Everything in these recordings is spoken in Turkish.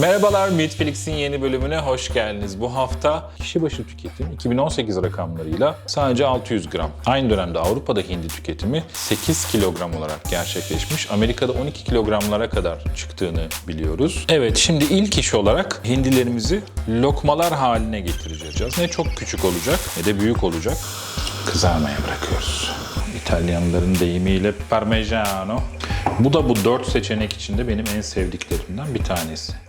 Merhabalar Meatflix'in yeni bölümüne hoş geldiniz. Bu hafta kişi başı tüketim 2018 rakamlarıyla sadece 600 gram. Aynı dönemde Avrupa'da hindi tüketimi 8 kilogram olarak gerçekleşmiş. Amerika'da 12 kilogramlara kadar çıktığını biliyoruz. Evet şimdi ilk iş olarak hindilerimizi lokmalar haline getireceğiz. Ne çok küçük olacak ne de büyük olacak. Kızarmaya bırakıyoruz. İtalyanların deyimiyle parmigiano. Bu da bu dört seçenek içinde benim en sevdiklerimden bir tanesi.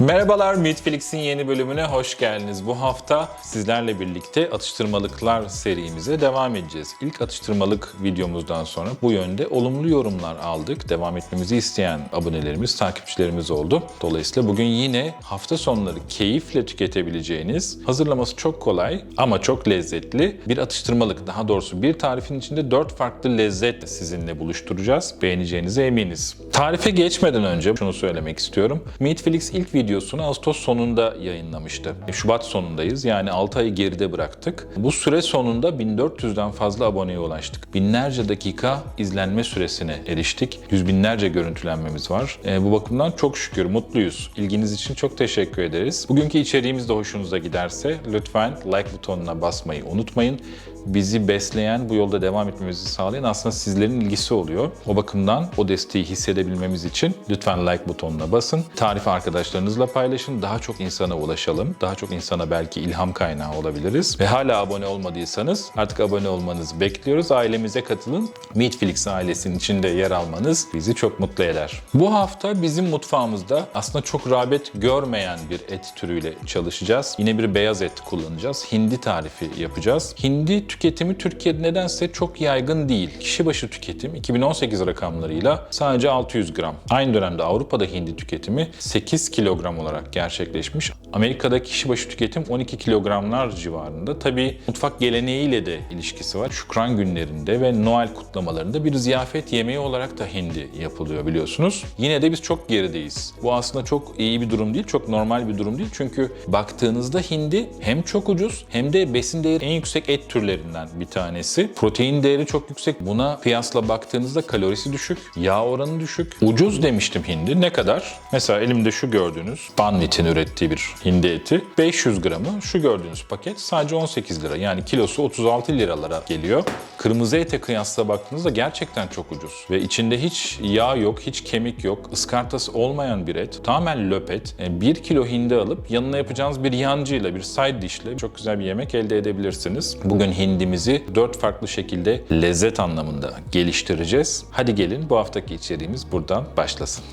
Merhabalar Meatflix'in yeni bölümüne hoş geldiniz. Bu hafta sizlerle birlikte atıştırmalıklar serimize devam edeceğiz. İlk atıştırmalık videomuzdan sonra bu yönde olumlu yorumlar aldık. Devam etmemizi isteyen abonelerimiz, takipçilerimiz oldu. Dolayısıyla bugün yine hafta sonları keyifle tüketebileceğiniz, hazırlaması çok kolay ama çok lezzetli bir atıştırmalık. Daha doğrusu bir tarifin içinde dört farklı lezzet sizinle buluşturacağız. Beğeneceğinize eminiz. Tarife geçmeden önce şunu söylemek istiyorum. Meatflix ilk videosunu Ağustos sonunda yayınlamıştı. Şubat sonundayız yani 6 ayı geride bıraktık. Bu süre sonunda 1400'den fazla aboneye ulaştık. Binlerce dakika izlenme süresine eriştik. Yüz binlerce görüntülenmemiz var. E, bu bakımdan çok şükür mutluyuz. İlginiz için çok teşekkür ederiz. Bugünkü içeriğimiz de hoşunuza giderse lütfen like butonuna basmayı unutmayın bizi besleyen, bu yolda devam etmemizi sağlayan aslında sizlerin ilgisi oluyor. O bakımdan o desteği hissedebilmemiz için lütfen like butonuna basın. Tarifi arkadaşlarınızla paylaşın. Daha çok insana ulaşalım. Daha çok insana belki ilham kaynağı olabiliriz. Ve hala abone olmadıysanız artık abone olmanızı bekliyoruz. Ailemize katılın. Meatflix ailesinin içinde yer almanız bizi çok mutlu eder. Bu hafta bizim mutfağımızda aslında çok rağbet görmeyen bir et türüyle çalışacağız. Yine bir beyaz et kullanacağız. Hindi tarifi yapacağız. Hindi tüketimi Türkiye'de nedense çok yaygın değil. Kişi başı tüketim 2018 rakamlarıyla sadece 600 gram. Aynı dönemde Avrupa'da hindi tüketimi 8 kilogram olarak gerçekleşmiş. Amerika'da kişi başı tüketim 12 kilogramlar civarında. Tabii mutfak geleneğiyle de ilişkisi var. Şükran günlerinde ve Noel kutlamalarında bir ziyafet yemeği olarak da hindi yapılıyor biliyorsunuz. Yine de biz çok gerideyiz. Bu aslında çok iyi bir durum değil, çok normal bir durum değil. Çünkü baktığınızda hindi hem çok ucuz hem de besin değeri en yüksek et türlerinden bir tanesi. Protein değeri çok yüksek. Buna kıyasla baktığınızda kalorisi düşük, yağ oranı düşük. Ucuz demiştim hindi. Ne kadar? Mesela elimde şu gördüğünüz Banvit'in ürettiği bir hindi eti. 500 gramı şu gördüğünüz paket sadece 18 lira. Yani kilosu 36 liralara geliyor. Kırmızı ete kıyasla baktığınızda gerçekten çok ucuz. Ve içinde hiç yağ yok, hiç kemik yok, ıskartası olmayan bir et. Tamamen löp et. 1 kilo hindi alıp yanına yapacağınız bir yancıyla, bir side dish'le çok güzel bir yemek elde edebilirsiniz. Bugün hindimizi dört farklı şekilde lezzet anlamında geliştireceğiz. Hadi gelin bu haftaki içeriğimiz buradan başlasın.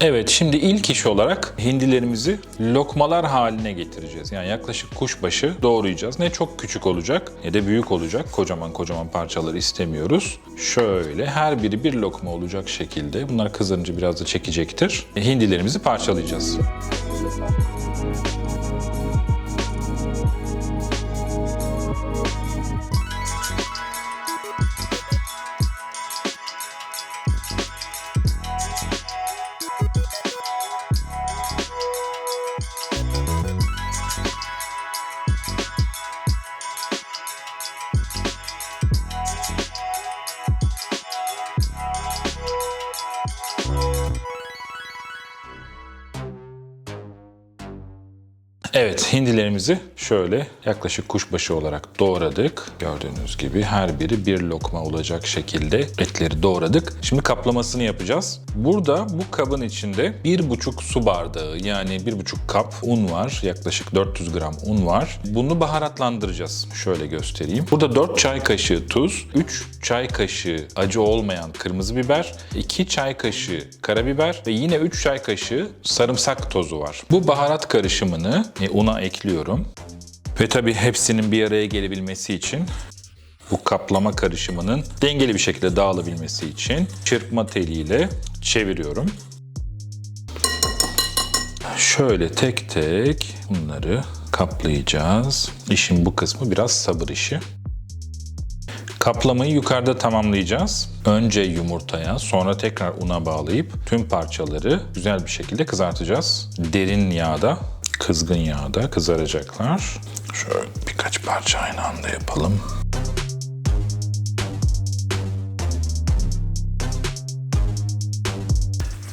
Evet şimdi ilk iş olarak hindilerimizi lokmalar haline getireceğiz. Yani yaklaşık kuşbaşı doğrayacağız. Ne çok küçük olacak ne de büyük olacak. Kocaman kocaman parçalar istemiyoruz. Şöyle her biri bir lokma olacak şekilde. Bunlar kızarınca biraz da çekecektir. Hindilerimizi parçalayacağız. Evet, hindilerimizi şöyle yaklaşık kuşbaşı olarak doğradık. Gördüğünüz gibi her biri bir lokma olacak şekilde etleri doğradık. Şimdi kaplamasını yapacağız. Burada bu kabın içinde bir buçuk su bardağı yani bir buçuk kap un var. Yaklaşık 400 gram un var. Bunu baharatlandıracağız. Şöyle göstereyim. Burada 4 çay kaşığı tuz, 3 çay kaşığı acı olmayan kırmızı biber, 2 çay kaşığı karabiber ve yine 3 çay kaşığı sarımsak tozu var. Bu baharat karışımını e, una ekliyorum. Ve tabii hepsinin bir araya gelebilmesi için bu kaplama karışımının dengeli bir şekilde dağılabilmesi için çırpma teliyle çeviriyorum. Şöyle tek tek bunları kaplayacağız. İşin bu kısmı biraz sabır işi. Kaplamayı yukarıda tamamlayacağız. Önce yumurtaya, sonra tekrar una bağlayıp tüm parçaları güzel bir şekilde kızartacağız. Derin yağda, kızgın yağda kızaracaklar. Şöyle birkaç parça aynı anda yapalım.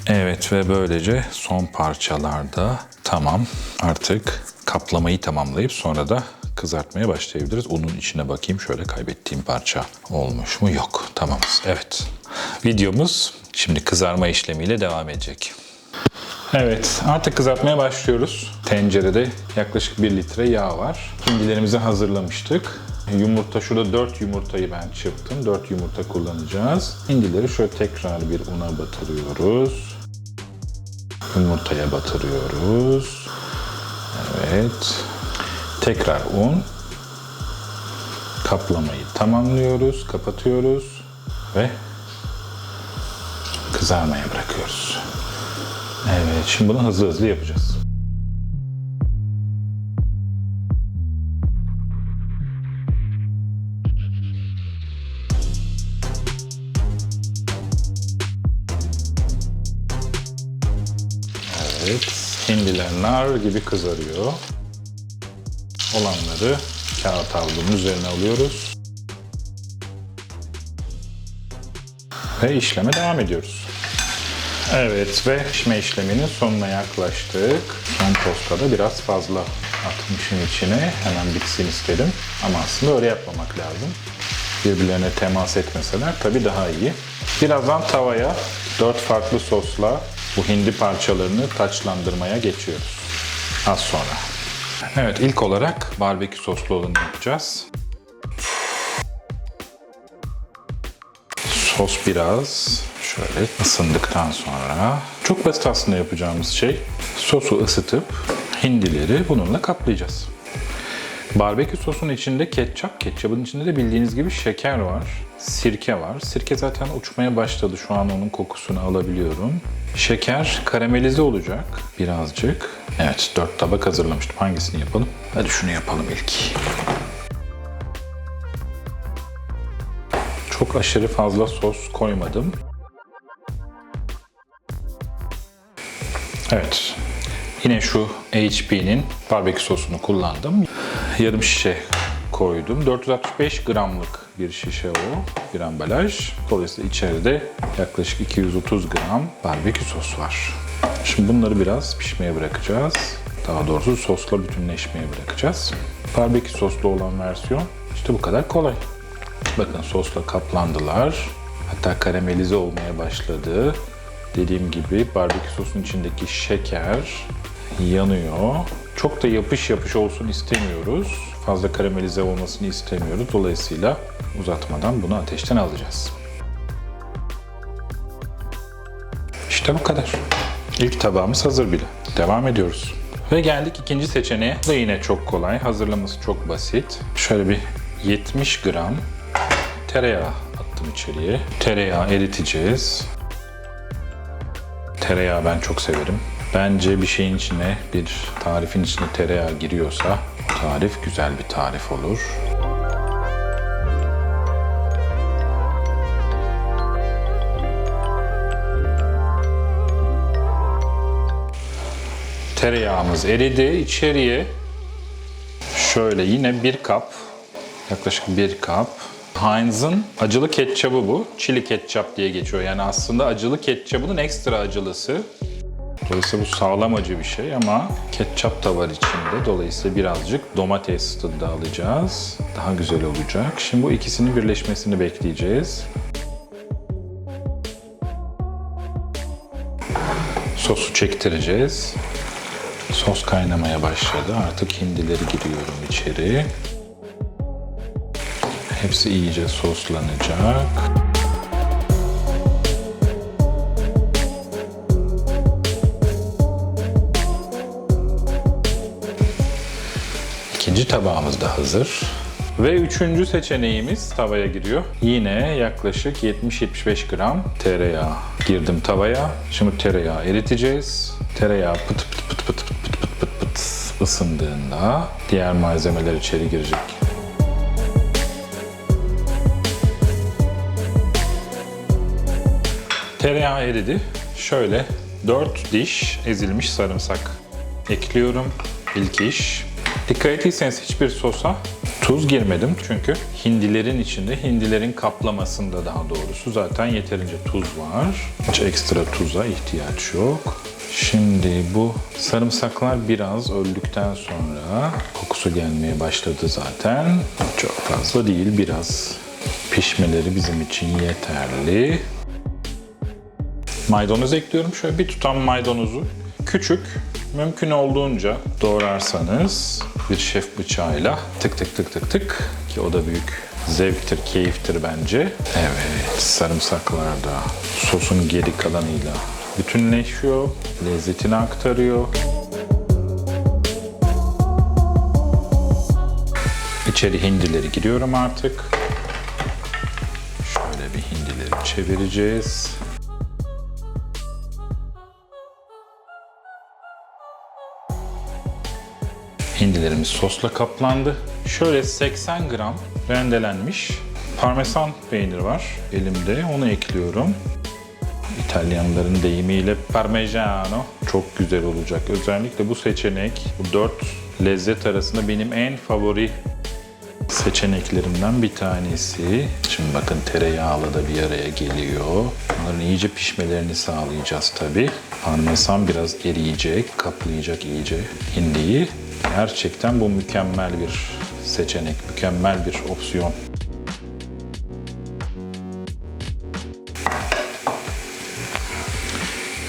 Evet ve böylece son parçalarda tamam. Artık kaplamayı tamamlayıp sonra da kızartmaya başlayabiliriz. Unun içine bakayım şöyle kaybettiğim parça olmuş mu? Yok. Tamamız. Evet. Videomuz şimdi kızarma işlemiyle devam edecek. Evet, artık kızartmaya başlıyoruz. Tencerede yaklaşık 1 litre yağ var. Hindilerimizi hazırlamıştık. Yumurta, şurada 4 yumurtayı ben çırptım. 4 yumurta kullanacağız. Hindileri şöyle tekrar bir una batırıyoruz. Yumurtaya batırıyoruz. Evet. Tekrar un. Kaplamayı tamamlıyoruz, kapatıyoruz ve kızarmaya bırakıyoruz. Evet, şimdi bunu hızlı hızlı yapacağız. Evet, hindiler nar gibi kızarıyor. Olanları kağıt havlunun üzerine alıyoruz. Ve işleme devam ediyoruz. Evet ve pişme işleminin sonuna yaklaştık. Son tostada biraz fazla atmışım içine. Hemen bitsin istedim. Ama aslında öyle yapmamak lazım. Birbirlerine temas etmeseler tabii daha iyi. Birazdan tavaya 4 farklı sosla bu hindi parçalarını taçlandırmaya geçiyoruz. Az sonra. Evet ilk olarak barbekü soslu olanı yapacağız. Sos biraz şöyle ısındıktan sonra çok basit aslında yapacağımız şey sosu ısıtıp hindileri bununla kaplayacağız. Barbekü sosun içinde ketçap, ketçapın içinde de bildiğiniz gibi şeker var, sirke var. Sirke zaten uçmaya başladı. Şu an onun kokusunu alabiliyorum. Şeker karamelize olacak birazcık. Evet, dört tabak hazırlamıştım. Hangisini yapalım? Hadi şunu yapalım ilk. Çok aşırı fazla sos koymadım. Evet. Yine şu HP'nin barbekü sosunu kullandım. Yarım şişe koydum. 465 gramlık bir şişe o, bir ambalaj. Dolayısıyla içeride yaklaşık 230 gram barbekü sos var. Şimdi bunları biraz pişmeye bırakacağız. Daha doğrusu sosla bütünleşmeye bırakacağız. Barbekü soslu olan versiyon işte bu kadar kolay. Bakın sosla kaplandılar. Hatta karamelize olmaya başladı. Dediğim gibi barbekü sosun içindeki şeker yanıyor. Çok da yapış yapış olsun istemiyoruz. Fazla karamelize olmasını istemiyoruz. Dolayısıyla uzatmadan bunu ateşten alacağız. İşte bu kadar. İlk tabağımız hazır bile. Devam ediyoruz. Ve geldik ikinci seçeneğe. Bu da yine çok kolay. Hazırlaması çok basit. Şöyle bir 70 gram tereyağı attım içeriye. Tereyağı eriteceğiz. Tereyağı ben çok severim. Bence bir şeyin içine, bir tarifin içine tereyağı giriyorsa tarif güzel bir tarif olur. Tereyağımız eridi. İçeriye şöyle yine bir kap, yaklaşık bir kap Heinz'ın acılı ketçabı bu. Chili ketçap diye geçiyor. Yani aslında acılı ketçabının ekstra acılısı. Dolayısıyla bu sağlam acı bir şey ama ketçap da var içinde. Dolayısıyla birazcık domates tadı da alacağız. Daha güzel olacak. Şimdi bu ikisinin birleşmesini bekleyeceğiz. Sosu çektireceğiz. Sos kaynamaya başladı. Artık hindileri giriyorum içeri. Hepsi iyice soslanacak. İkinci tabağımız da hazır. Ve üçüncü seçeneğimiz tavaya giriyor. Yine yaklaşık 70-75 gram tereyağı girdim tavaya. Şimdi tereyağı eriteceğiz. Tereyağı pıt pıt pıt pıt pıt pıt pıt pıt ısındığında diğer malzemeler içeri girecek. Tereyağı eridi. Şöyle 4 diş ezilmiş sarımsak ekliyorum. İlk iş. Dikkat ettiyseniz hiçbir sosa tuz girmedim çünkü hindilerin içinde, hindilerin kaplamasında daha doğrusu zaten yeterince tuz var. Hiç ekstra tuza ihtiyaç yok. Şimdi bu sarımsaklar biraz öldükten sonra kokusu gelmeye başladı zaten. Çok fazla değil, biraz pişmeleri bizim için yeterli. Maydanoz ekliyorum. Şöyle bir tutam maydanozu küçük, mümkün olduğunca doğrarsanız bir şef bıçağıyla tık tık tık tık tık ki o da büyük zevktir, keyiftir bence. Evet, sarımsaklar da sosun geri kalanıyla bütünleşiyor, lezzetini aktarıyor. İçeri hindileri giriyorum artık. Şöyle bir hindileri çevireceğiz. Hindilerimiz sosla kaplandı. Şöyle 80 gram rendelenmiş parmesan peynir var elimde. Onu ekliyorum. İtalyanların deyimiyle parmigiano çok güzel olacak. Özellikle bu seçenek, bu dört lezzet arasında benim en favori seçeneklerimden bir tanesi. Şimdi bakın tereyağlı da bir araya geliyor. Bunların iyice pişmelerini sağlayacağız tabii. Parmesan biraz eriyecek, kaplayacak iyice hindiyi. Gerçekten bu mükemmel bir seçenek, mükemmel bir opsiyon.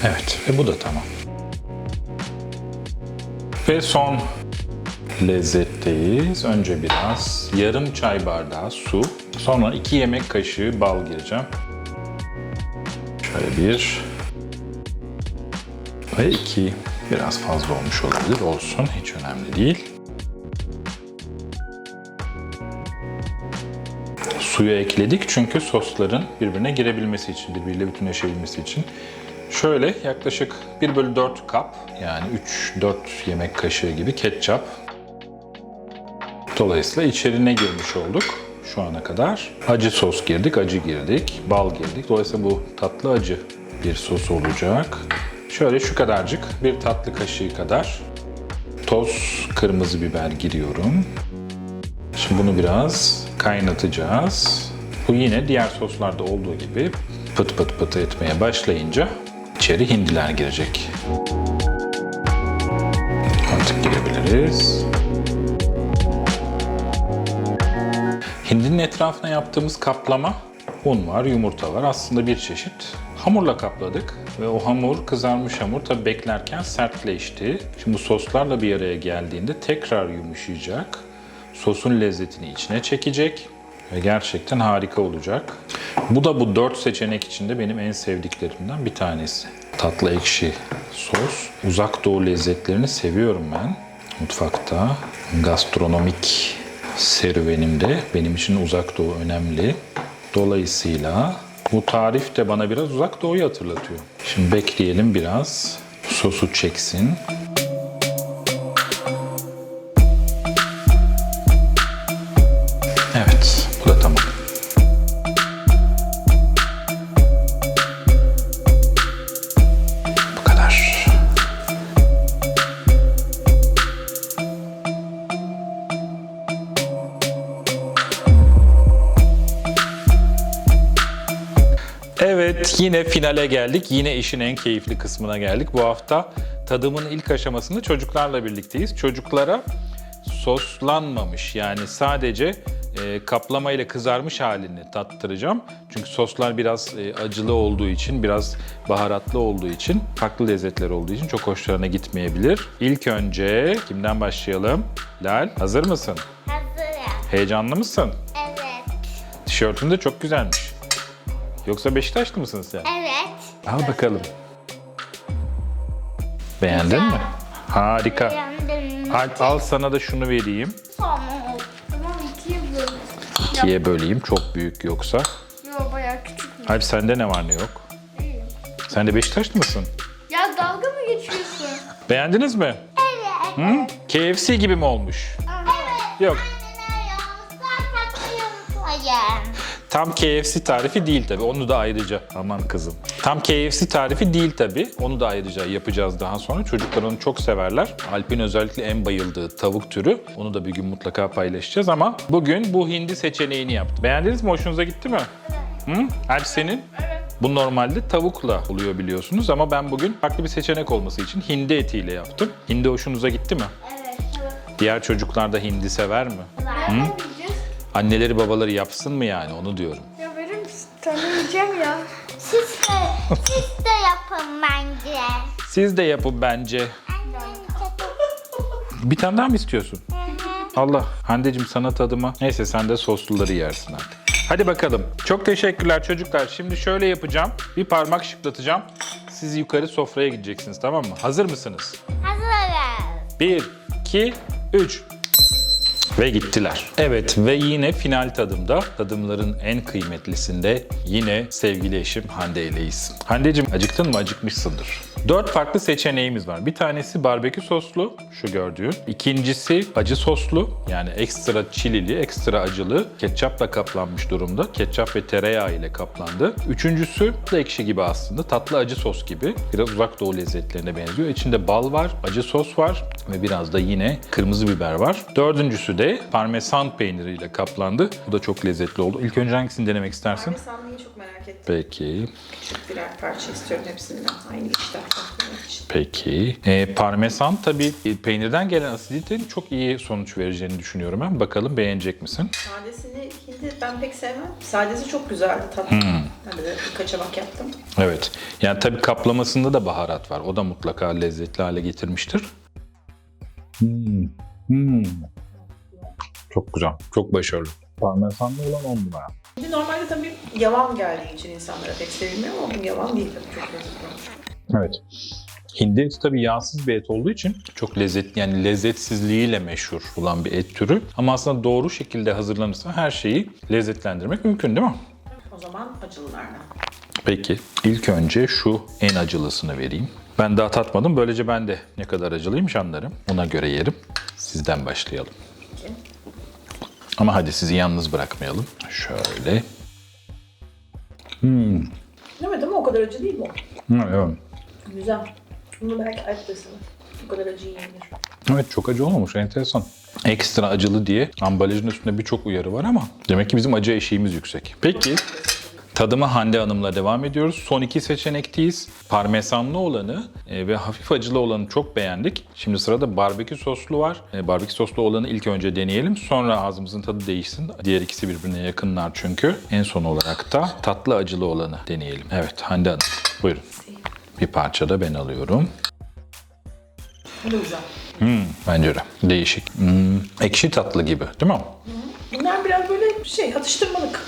Evet ve bu da tamam. Ve son lezzetteyiz. Önce biraz yarım çay bardağı su. Sonra 2 yemek kaşığı bal gireceğim. Şöyle bir ve iki. Biraz fazla olmuş olabilir. Olsun. Hiç önemli değil. Suyu ekledik çünkü sosların birbirine girebilmesi için, birbiriyle bütünleşebilmesi için. Şöyle yaklaşık 1 bölü 4 kap yani 3-4 yemek kaşığı gibi ketçap Dolayısıyla içerine girmiş olduk şu ana kadar. Acı sos girdik, acı girdik, bal girdik. Dolayısıyla bu tatlı acı bir sos olacak. Şöyle şu kadarcık, bir tatlı kaşığı kadar toz kırmızı biber giriyorum. Şimdi bunu biraz kaynatacağız. Bu yine diğer soslarda olduğu gibi pıt pıt pıt etmeye başlayınca içeri hindiler girecek. Artık girebiliriz. Hindinin etrafına yaptığımız kaplama un var, yumurta var. Aslında bir çeşit. Hamurla kapladık ve o hamur, kızarmış hamur tabi beklerken sertleşti. Şimdi soslarla bir araya geldiğinde tekrar yumuşayacak. Sosun lezzetini içine çekecek ve gerçekten harika olacak. Bu da bu dört seçenek içinde benim en sevdiklerimden bir tanesi. Tatlı ekşi sos. Uzak doğu lezzetlerini seviyorum ben. Mutfakta gastronomik serüvenimde benim için uzak doğu önemli. Dolayısıyla bu tarif de bana biraz uzak doğuyu hatırlatıyor. Şimdi bekleyelim biraz. Sosu çeksin. Evet yine finale geldik. Yine işin en keyifli kısmına geldik. Bu hafta tadımın ilk aşamasında çocuklarla birlikteyiz. Çocuklara soslanmamış yani sadece e, kaplama ile kızarmış halini tattıracağım. Çünkü soslar biraz e, acılı olduğu için, biraz baharatlı olduğu için, farklı lezzetler olduğu için çok hoşlarına gitmeyebilir. İlk önce kimden başlayalım? Lal hazır mısın? Hazırım. Heyecanlı mısın? Evet. Tişörtün de çok güzelmiş. Yoksa Beşiktaşlı mısın sen? Evet. Al bakalım. Beğendin mi? Harika. Beğendim. Al, al sana da şunu vereyim. Tamam oldu. Tamam ikiye böldüm. İkiye böleyim çok büyük yoksa. Yo bayağı küçük. Alp sende ne var ne yok? İyi. Sen de Beşiktaşlı mısın? Ya dalga mı geçiyorsun? Beğendiniz mi? Evet. Hı? KFC gibi mi olmuş? Evet. Yok. Tam KFC tarifi değil tabii. Onu da ayrıca. Aman kızım. Tam KFC tarifi değil tabii. Onu da ayrıca yapacağız daha sonra. Çocuklar onu çok severler. Alp'in özellikle en bayıldığı tavuk türü. Onu da bir gün mutlaka paylaşacağız ama bugün bu hindi seçeneğini yaptım. Beğendiniz mi? Hoşunuza gitti mi? Hı? Alp senin? Bu normalde tavukla oluyor biliyorsunuz ama ben bugün farklı bir seçenek olması için hindi etiyle yaptım. Hindi hoşunuza gitti mi? Evet. Diğer çocuklar da hindi sever mi? Bileceğiz? Anneleri babaları yapsın mı yani onu diyorum. Ya verir misin? Tanıyacağım ya. Siz de, siz de yapın bence. Siz de yapın bence. Bir tane daha mı istiyorsun? Allah. Hande'cim sana tadıma. Neyse sen de sosluları yersin artık. Hadi bakalım. Çok teşekkürler çocuklar. Şimdi şöyle yapacağım. Bir parmak şıklatacağım. Siz yukarı sofraya gideceksiniz tamam mı? Hazır mısınız? Hazırız. 1, 2, 3. Ve gittiler. Evet ve yine final tadımda, tadımların en kıymetlisinde yine sevgili eşim Hande ileyiz. Hande'cim acıktın mı? Acıkmışsındır. Dört farklı seçeneğimiz var. Bir tanesi barbekü soslu, şu gördüğün. İkincisi acı soslu, yani ekstra çilili, ekstra acılı, ketçapla kaplanmış durumda. Ketçap ve tereyağı ile kaplandı. Üçüncüsü da ekşi gibi aslında. Tatlı acı sos gibi. Biraz uzak doğu lezzetlerine benziyor. İçinde bal var, acı sos var ve biraz da yine kırmızı biber var. Dördüncüsü de parmesan peyniriyle kaplandı. Bu da çok lezzetli oldu. İlk önce hangisini denemek istersin? Parmesanlıyı çok merak ettim. Peki, Küçük birer parça istiyorum hepsinden. Aynı iştah yapmak için. peki. Ee, parmesan tabii e, peynirden gelen asiditenin çok iyi sonuç vereceğini düşünüyorum ben. Bakalım beğenecek misin? Sadesini hindi ben pek sevmem. Sadesi çok güzeldi tatlı. Ben de kaçamak yaptım. Evet. Yani tabii kaplamasında da baharat var. O da mutlaka lezzetli hale getirmiştir. Hmm. Hmm. Çok güzel. Çok başarılı. Parmesanlı olan 10 numara. Şimdi normalde tabii yavan geldiği için insanlara pek sevilmiyor ama bu yavan değil tabii çok lezzetli. Evet. Hindi eti tabii yağsız bir et olduğu için çok lezzetli yani lezzetsizliğiyle meşhur olan bir et türü. Ama aslında doğru şekilde hazırlanırsa her şeyi lezzetlendirmek mümkün değil mi? O zaman acılılarla. Peki ilk önce şu en acılısını vereyim. Ben daha tatmadım. Böylece ben de ne kadar acılıymış anlarım. Ona göre yerim. Sizden başlayalım. Ama hadi sizi yalnız bırakmayalım. Şöyle. Değil mi? Değil mi? O kadar acı değil bu. Hı, Evet. Güzel. Bunu belki desin. Bu kadar acı yenir. Evet çok acı olmamış. Enteresan. Ekstra acılı diye ambalajın üstünde birçok uyarı var ama demek ki bizim acı eşiğimiz yüksek. Peki tadıma Hande Hanım'la devam ediyoruz. Son iki seçenekteyiz. Parmesanlı olanı e, ve hafif acılı olanı çok beğendik. Şimdi sırada barbekü soslu var. E, barbekü soslu olanı ilk önce deneyelim. Sonra ağzımızın tadı değişsin. Diğer ikisi birbirine yakınlar çünkü. En son olarak da tatlı acılı olanı deneyelim. Evet Hande Hanım buyurun. Bir parça da ben alıyorum. Bu da güzel. Bence de. Değişik. Hmm, ekşi tatlı gibi değil mi? Bunlar biraz böyle şey atıştırmalık.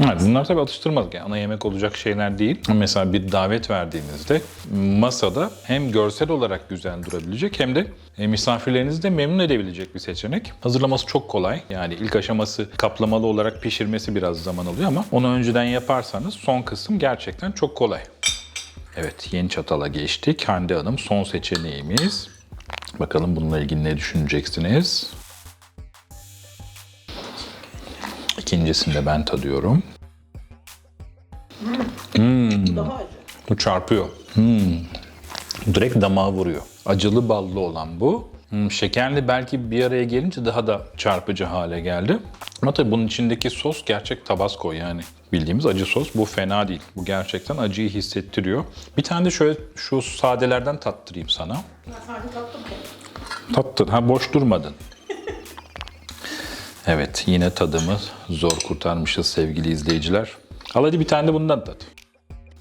Evet, bunlar tabii atıştırmalık. Yani ana yemek olacak şeyler değil. Mesela bir davet verdiğinizde masada hem görsel olarak güzel durabilecek hem de e, misafirlerinizi de memnun edebilecek bir seçenek. Hazırlaması çok kolay. Yani ilk aşaması kaplamalı olarak pişirmesi biraz zaman alıyor ama onu önceden yaparsanız son kısım gerçekten çok kolay. Evet, yeni çatala geçtik. Hande Hanım son seçeneğimiz. Bakalım bununla ilgili ne düşüneceksiniz? İkincisini de ben tadıyorum. Daha acı. Bu çarpıyor. Hmm. Direkt damağa vuruyor. Acılı ballı olan bu. Hmm, şekerli belki bir araya gelince daha da çarpıcı hale geldi. Ama tabii bunun içindeki sos gerçek tabasco yani. Bildiğimiz acı sos. Bu fena değil. Bu gerçekten acıyı hissettiriyor. Bir tane de şöyle şu sadelerden tattırayım sana. Ben sadece tattım ki. Tattın. Ha boş durmadın. Evet yine tadımı zor kurtarmışız sevgili izleyiciler. Al hadi bir tane de bundan tat.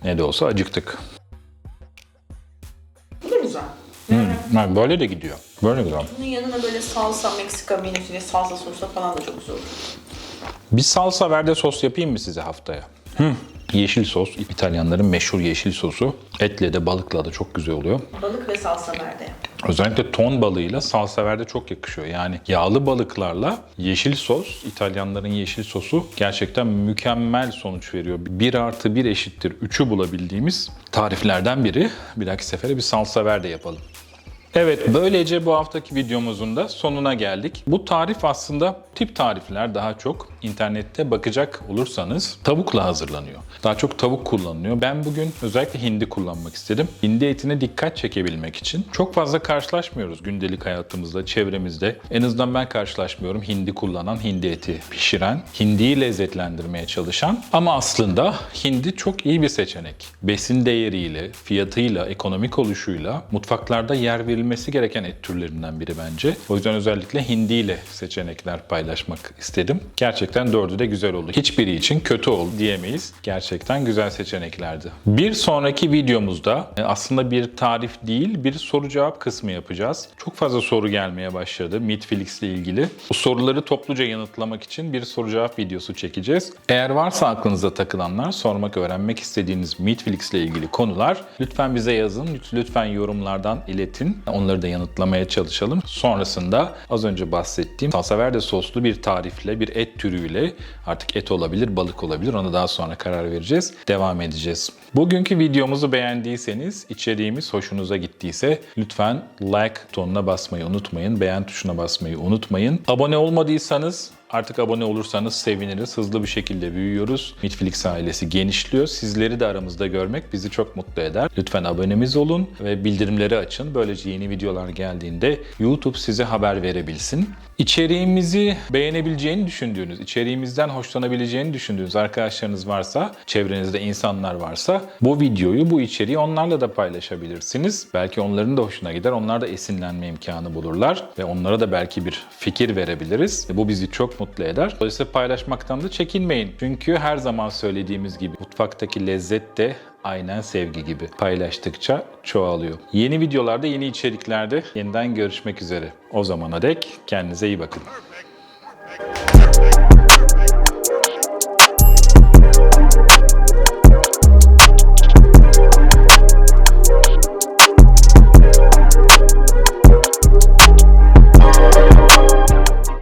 Ne de olsa acıktık. Bu da güzel. Ha, böyle de gidiyor. Böyle güzel. Bunun yanına böyle salsa, Meksika menüsüyle salsa sosla falan da çok güzel olur. Bir salsa verde sos yapayım mı size haftaya? Hı. Yeşil sos, İtalyanların meşhur yeşil sosu. Etle de balıkla da çok güzel oluyor. Balık ve salsa verde. Özellikle ton balığıyla salsa verde çok yakışıyor. Yani yağlı balıklarla yeşil sos, İtalyanların yeşil sosu gerçekten mükemmel sonuç veriyor. 1 artı 1 eşittir 3'ü bulabildiğimiz tariflerden biri. Bir dahaki sefere bir salsa verde yapalım. Evet, böylece bu haftaki videomuzun da sonuna geldik. Bu tarif aslında tip tarifler daha çok. İnternette bakacak olursanız tavukla hazırlanıyor. Daha çok tavuk kullanılıyor. Ben bugün özellikle hindi kullanmak istedim. Hindi etine dikkat çekebilmek için çok fazla karşılaşmıyoruz gündelik hayatımızda, çevremizde. En azından ben karşılaşmıyorum hindi kullanan, hindi eti pişiren, hindiyi lezzetlendirmeye çalışan. Ama aslında hindi çok iyi bir seçenek. Besin değeriyle, fiyatıyla, ekonomik oluşuyla mutfaklarda yer verilmesi gereken et türlerinden biri bence. O yüzden özellikle hindiyle seçenekler paylaşmak istedim. Gerçekten dördü de güzel oldu. Hiçbiri için kötü oldu diyemeyiz. Gerçekten güzel seçeneklerdi. Bir sonraki videomuzda e, aslında bir tarif değil bir soru cevap kısmı yapacağız. Çok fazla soru gelmeye başladı Meatflix ile ilgili. Bu soruları topluca yanıtlamak için bir soru cevap videosu çekeceğiz. Eğer varsa aklınıza takılanlar, sormak, öğrenmek istediğiniz Meatflix ile ilgili konular lütfen bize yazın. Lütfen yorumlardan iletin. Onları da yanıtlamaya çalışalım. Sonrasında az önce bahsettiğim salsa verde soslu bir tarifle, bir et türüyle artık et olabilir, balık olabilir. Ona daha sonra karar vereceğiz. Devam edeceğiz. Bugünkü videomuzu beğendiyseniz, içeriğimiz hoşunuza gittiyse lütfen like butonuna basmayı unutmayın. Beğen tuşuna basmayı unutmayın. Abone olmadıysanız Artık abone olursanız seviniriz. Hızlı bir şekilde büyüyoruz. Netflix ailesi genişliyor. Sizleri de aramızda görmek bizi çok mutlu eder. Lütfen abonemiz olun ve bildirimleri açın. Böylece yeni videolar geldiğinde YouTube size haber verebilsin. İçeriğimizi beğenebileceğini düşündüğünüz, içeriğimizden hoşlanabileceğini düşündüğünüz arkadaşlarınız varsa, çevrenizde insanlar varsa bu videoyu, bu içeriği onlarla da paylaşabilirsiniz. Belki onların da hoşuna gider, onlar da esinlenme imkanı bulurlar ve onlara da belki bir fikir verebiliriz. Bu bizi çok mutlu eder. Dolayısıyla paylaşmaktan da çekinmeyin. Çünkü her zaman söylediğimiz gibi mutfaktaki lezzet de aynen sevgi gibi paylaştıkça çoğalıyor. Yeni videolarda, yeni içeriklerde yeniden görüşmek üzere. O zamana dek kendinize iyi bakın.